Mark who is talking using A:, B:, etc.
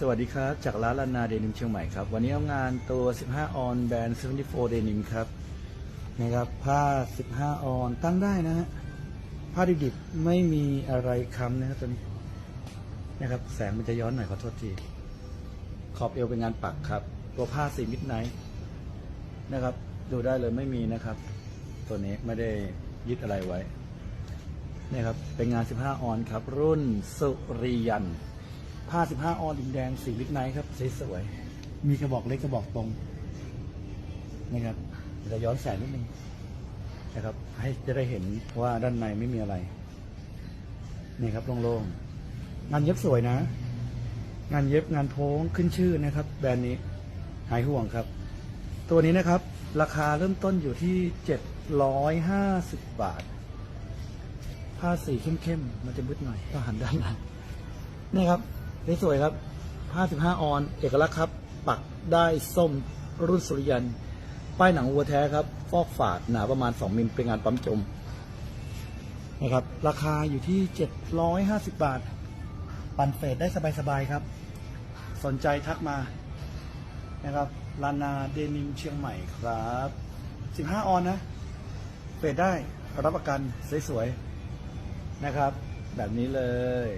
A: สวัสดีครับ จากร้านลานาเดนิมเชียงใหม่ครับ วันนี้เอางานตัว 15 ออนแบรนด์74เดนิมครับนะครับ ผ้า 15 ออนตั้งได้นะฮะผ้าดิบๆไม่มีอะไรค้ำนะครับตัวนี้นะครับ แสงมันจะย้อนหน่อยขอโทษที ขอบเอวเป็นงานปักครับ ตัวผ้าสีมิดไนท์นะครับ ดูได้เลยไม่มีนะครับ ตัวนี้ไม่ได้ยึดอะไรไว้นี่ครับเป็นงาน 15 ออนครับ รุ่นสุริยัน ผ้า 15 ออนดินแดงสีมิดไนท์ครับสวยๆมีกระบอกเล็กกระบอกตรงนะครับจะย้อนแสงนิดนึงนะครับ ให้จะได้เห็นว่าด้านในไม่มีอะไรนี่ครับโล่งๆงานเย็บสวยนะ งานเย็บงานโพ้งขึ้นชื่อนะครับ แบรนด์นี้หายห่วงครับ ตัวนี้นะครับ ราคาเริ่มต้นอยู่ที่ 750 บาท ผ้าสีเข้มๆ มันจะมืดหน่อยต้องหันด้านหลังนี่ครับ นี่สวยครับ 55 ออน เอกลักษณ์ครับ ปักได้ส้มรุ่นสุริยัน ป้ายหนังวัวแท้ครับ ฟอกฝาดหนาประมาณ 2 มิล เป็นงานปั๊มจม นะครับ ราคาอยู่ที่ 750 บาท ปั่นเฟดได้สบาย ๆ ครับ สนใจทักมา นะครับ ลานาเดนิมเชียงใหม่ครับ 15 ออนนะ เฟดได้ รับประกันสวยๆ นะครับ แบบนี้เลย